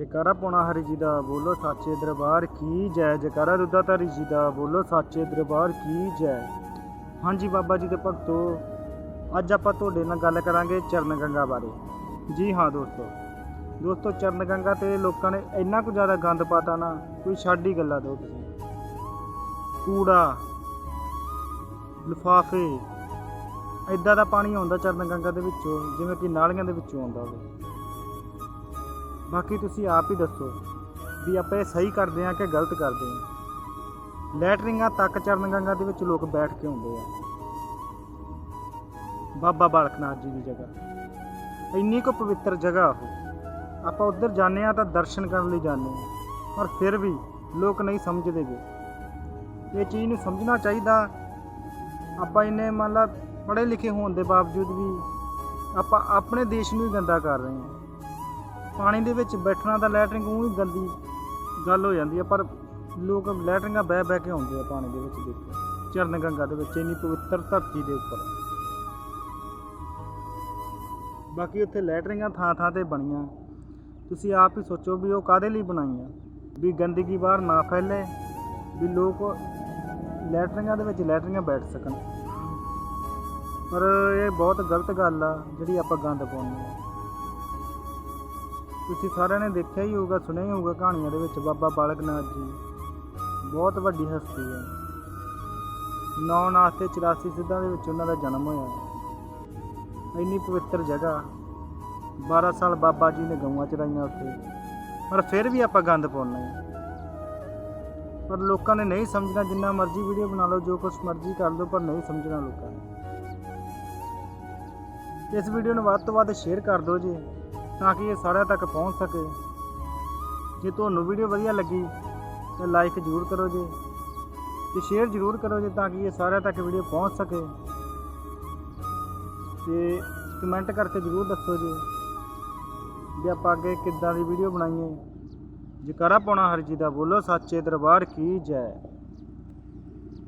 ਜੈਕਾਰਾ ਪਾਉਣਾ ਹਰੀ ਜੀ ਦਾ, ਬੋਲੋ ਸਾਚੇ ਦਰਬਾਰ ਕੀ ਜੈ, ਜੈਕਾਰਾ ਰੁੱਦਾ ਧਾਰੀ ਜੀ ਦਾ, ਬੋਲੋ ਸਾਚੇ ਦਰਬਾਰ ਕੀ ਜੈ। ਹਾਂਜੀ ਬਾਬਾ ਜੀ ਦੇ ਭਗਤੋ, ਅੱਜ ਆਪਾਂ ਤੁਹਾਡੇ ਨਾਲ ਗੱਲ ਕਰਾਂਗੇ ਚਰਨ ਗੰਗਾ ਬਾਰੇ। ਜੀ ਹਾਂ ਦੋਸਤੋ ਦੋਸਤੋ ਚਰਨ ਗੰਗਾ ਤੇ ਲੋਕਾਂ ਨੇ ਇੰਨਾ ਕੁ ਜ਼ਿਆਦਾ ਗੰਦ ਪਾਤਾ ਨਾ, ਕੋਈ ਛੱਡ ਹੀ ਗੱਲਾਂ ਦੋ ਤੁਸੀਂ। ਕੂੜਾ, ਲਿਫਾਫੇ ਇਦਾਂ ਦਾ ਪਾਣੀ ਆਉਂਦਾ ਚਰਨ ਗੰਗਾ ਦੇ ਵਿੱਚੋਂ, ਜਿਵੇਂ ਕਿ ਨਾਲੀਆਂ ਦੇ ਵਿੱਚੋਂ ਆਉਂਦਾ ਹੋਵੇ। ਬਾਕੀ ਤੁਸੀਂ ਆਪ ਹੀ ਦੱਸੋ ਵੀ ਆਪਾਂ ਇਹ ਸਹੀ ਕਰਦੇ ਹਾਂ ਕਿ ਗਲਤ ਕਰਦੇ ਹਾਂ? ਲੈਟਰਿੰਗਾਂ ਤੱਕ ਚਰਨ ਗੰਗਾ ਦੇ ਵਿੱਚ ਲੋਕ ਬੈਠ ਕੇ ਆਉਂਦੇ ਆ। ਬਾਬਾ ਬਾਲਕਨਾਥ ਜੀ ਦੀ ਜਗ੍ਹਾ। ਇੰਨੀ ਕੁ ਪਵਿੱਤਰ ਜਗ੍ਹਾ ਉਹ। ਆਪਾਂ ਉੱਧਰ ਜਾਂਦੇ ਆ ਤਾਂ ਦਰਸ਼ਨ ਕਰਨ ਲਈ ਜਾਂਦੇ ਆ ਪਰ ਫਿਰ ਵੀ ਲੋਕ ਨਹੀਂ ਸਮਝਦੇ ਗੇ। ਇਹ ਚੀਜ਼ ਨੂੰ ਸਮਝਣਾ ਚਾਹੀਦਾ। ਆਪਾਂ ਇੰਨੇ ਮੰਨ ਲਾ ਪੜ੍ਹੇ ਲਿਖੇ ਹੋਣ ਦੇ ਬਾਵਜੂਦ ਵੀ ਆਪਾਂ ਆਪਣੇ ਦੇਸ਼ ਨੂੰ ਹੀ ਗੰਦਾ ਕਰ ਰਹੇ ਹਾਂ। ਪਾਣੀ ਦੇ ਵਿੱਚ ਬੈਠਣਾ ਤਾਂ ਲੈਟਰਿੰਗ ਉਹ ਹੀ ਗੰਦੀ ਗੱਲ ਹੋ ਜਾਂਦੀ ਆ, ਪਰ ਲੋਕ ਲੈਟਰਿੰਗਾਂ ਬਹਿ ਬਹਿ ਕੇ ਆਉਂਦੇ ਆ ਪਾਣੀ ਦੇ ਵਿੱਚ ਦੇਖੋ ਚਰਨ ਗੰਗਾ ਦੇ ਵਿੱਚ, ਇੰਨੀ ਪਵਿੱਤਰ ਧਰਤੀ ਦੇ ਉੱਪਰ। ਬਾਕੀ ਉੱਥੇ ਲੈਟਰਿੰਗਾਂ ਥਾਂ ਥਾਂ ਤੇ ਬਣੀਆਂ। ਤੁਸੀਂ ਆਪ ਹੀ ਸੋਚੋ ਵੀ ਉਹ ਕਾਦੇ ਲਈ ਬਣਾਈਆਂ? ਵੀ ਗੰਦਗੀ ਬਾਹਰ ਨਾ ਫੈਲੇ, ਵੀ ਲੋਕ ਲੈਟਰਿੰਗਾਂ ਦੇ ਵਿੱਚ ਲੈਟਰਿੰਗਾਂ ਬੈਠ ਸਕਣ। ਪਰ ਇਹ ਬਹੁਤ ਗਲਤ ਗੱਲ ਆ, ਜਿਹੜੀ ਆਪਾਂ ਗੰਦ ਪਾਉਂਦੇ ਆ। ਤੁਸੀਂ ਸਾਰਿਆਂ ਨੇ ਦੇਖਿਆ ਹੀ ਹੋਊਗਾ, ਸੁਣਿਆ ਹੀ ਹੋਊਗਾ ਕਹਾਣੀਆਂ ਦੇ ਵਿੱਚ ਬਾਬਾ ਬਾਲਕ ਨਾਥ ਜੀ। ਬਹੁਤ ਵੱਡੀ ਹਸਤੀ ਹੈ। ਨੌ ਨਾਥ ਤੇ 84 ਸਿੱਧਾਂ ਦੇ ਵਿੱਚ ਉਹਨਾਂ ਦਾ ਜਨਮ ਹੋਇਆ ਇੰਨੀ ਪਵਿੱਤਰ ਜਗ੍ਹਾ 12 ਸਾਲ ਬਾਬਾ ਜੀ ਨੇ ਗਊਆਂ ਚਰਾਈਆਂ ਉੱਥੇ ਪਰ ਫਿਰ ਵੀ ਆਪਾਂ ਗੰਦ ਪਾਉਂਦੇ ਹਾਂ। ਪਰ ਲੋਕਾਂ ਨੇ ਨਹੀਂ ਸਮਝਣਾ, ਜਿੰਨਾ ਮਰਜ਼ੀ ਵੀਡੀਓ ਬਣਾ ਲਓ, ਜੋ ਕੁਝ ਮਰਜ਼ੀ ਕਰ ਲਓ, ਪਰ ਨਹੀਂ ਸਮਝਣਾ ਲੋਕਾਂ ਨੇ। ਇਸ ਵੀਡੀਓ ਨੂੰ ਵੱਧ ਤੋਂ ਵੱਧ ਸ਼ੇਅਰ ਕਰ ਦਿਓ ਜੀ। ਤਾਂ ਕਿ ਇਹ ਸਾਰਿਆਂ ਤੱਕ ਪਹੁੰਚ ਸਕੇ। ਜੇ ਤੁਹਾਨੂੰ ਵੀਡੀਓ ਵਧੀਆ ਲੱਗੀ, ਤਾਂ ਲਾਈਕ ਜ਼ਰੂਰ ਕਰੋ ਜੀ। ਤੇ ਸ਼ੇਅਰ ਜ਼ਰੂਰ ਕਰੋ ਜੀ ਤਾਂ ਕਿ ਇਹ ਸਾਰਿਆਂ ਤੱਕ ਵੀਡੀਓ ਪਹੁੰਚ ਸਕੇ। ਤੇ ਕਮੈਂਟ ਕਰਕੇ ਜ਼ਰੂਰ ਦੱਸੋ ਜੀ ਵੀ ਆਪਾਂ ਅੱਗੇ ਕਿੱਦਾਂ ਦੀ ਵੀਡੀਓ ਬਣਾਈਏ। ਜਕਾਰਾ ਪਾਉਣਾ ਹਰ ਜੀ ਦਾ, ਬੋਲੋ ਸੱਚੇ ਦਰਬਾਰ ਕੀ ਜੈ।